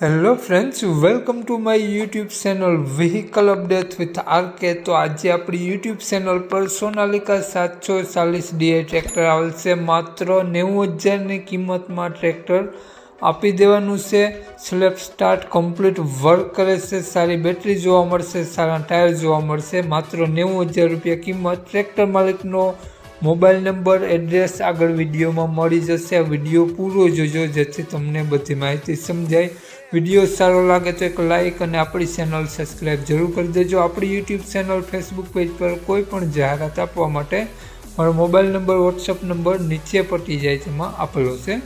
Hello friends welcome to my YouTube channel vehicle update with RK તો આજે આપણી YouTube channel પર સોનાલિકા સાતસો ચાલીસ ડીઆઈ ટ્રેક્ટર આવશે. માત્ર નેવું હજારની કિંમતમાં ટ્રેક્ટર આપી દેવાનું છે. સ્લેપ સ્ટાર્ટ કમ્પ્લીટ વર્ક કરે છે. સારી બેટરી જોવા મળશે, સારા ટાયર જોવા મળશે. માત્ર નેવું હજાર રૂપિયા કિંમત ટ્રેક્ટર માલિકનો મોબાઈલ નંબર, એડ્રેસ આગળ વિડીયોમાં મળી જશે. આ વીડિયો પૂરો જોજો, જેથી તમને બધી માહિતી સમજાય. વીડિયો સારો લાગે તો એક લાઇક અને આપણી ચેનલ સબસ્ક્રાઈબ જરૂર કરી દેજો. આપણી યુટ્યુબ ચેનલ, ફેસબુક પેજ પર કોઈ પણ જાહેરાત આપવા માટે મારો મોબાઈલ નંબર, વોટ્સઅપ નંબર નીચે પટી જાય તેમાં આપેલો છે.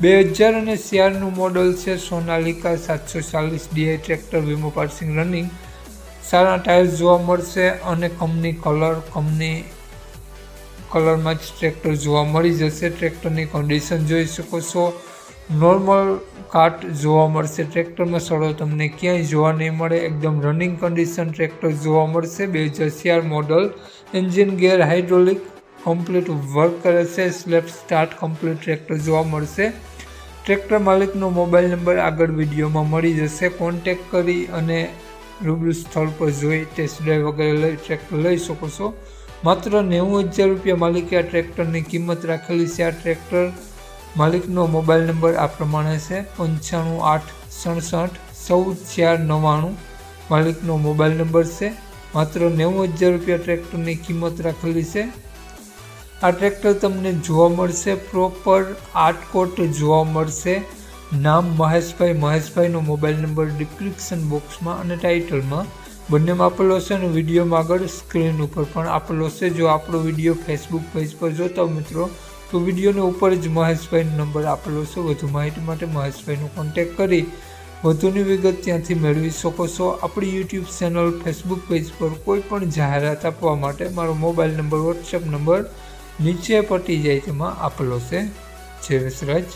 બે હજાર અને ચારનું મોડલ છે સોનાલિકા સાતસો ચાલીસ ડીઆઈ ટ્રેક્ટર વીમો પાર્સિંગ રનિંગ. સારા ટાયર્સ જોવા મળશે અને કંપની કલર, કંપની કલરમાં જ ટ્રેક્ટર જોવા મળી જશે. ટ્રેક્ટરની કન્ડિશન જોઈ શકો છો. નોર્મલ કાટ જોવા મળશે. ટ્રેક્ટરમાં સડો તમને ક્યાંય જોવા નહીં મળે. એકદમ રનિંગ કન્ડિશન ટ્રેક્ટર જોવા મળશે. બે હજાર model engine gear hydraulic complete work કરે છે. સ્લેપ સ્ટાર્ટ કમ્પ્લીટ ટ્રેક્ટર જોવા મળશે. ટ્રેક્ટર માલિકનો મોબાઈલ નંબર આગળ વિડીયોમાં મળી જશે. કોન્ટેક કરી અને રૂબરૂ સ્થળ પર જોઈ ટેસ્ટ ડ્રાઈવ વગેરે લઈ, ટ્રેક્ટર લઈ શકો છો. માત્ર નેવું હજાર રૂપિયા માલિકે આ ટ્રેક્ટરની કિંમત રાખેલી છે. આ ટ્રેક્ટર માલિકનો મોબાઈલ નંબર આ પ્રમાણે છે. પંચાણું આઠ સડસઠ ચૌદ ચાર નવ્વાણું માલિકનો મોબાઈલ નંબર છે. માત્ર નેવું હજાર રૂપિયા ટ્રેક્ટરની કિંમત રાખેલી છે. આ ટ્રેક્ટર તમને જોવા મળશે. પ્રોપર આટકોટ જોવા મળશે. નામ મહેશભાઈ. મહેશભાઈનો મોબાઈલ નંબર ડિસ્ક્રિપ્શન બોક્સમાં અને ટાઇટલમાં બંનેમાં આપેલો છે અને વિડીયોમાં આગળ સ્ક્રીન ઉપર પણ આપેલો છે જો આપણો વીડિયો ફેસબુક પેજ પર જોતા મિત્રો, તો વિડીયોની ઉપર જ મહેશભાઈનો નંબર આપેલો છે વધુ માહિતી માટે મહેશભાઈનો કોન્ટેક કરી વધુની વિગત ત્યાંથી મેળવી શકો છો. આપણી યુટ્યુબ ચેનલ ફેસબુક પેજ પર કોઈ પણ જાહેરાત આપવા માટે મારો મોબાઈલ નંબર વોટ્સએપ નંબર નીચે પટી જાય તેમાં આપેલો છે જય વસરાજ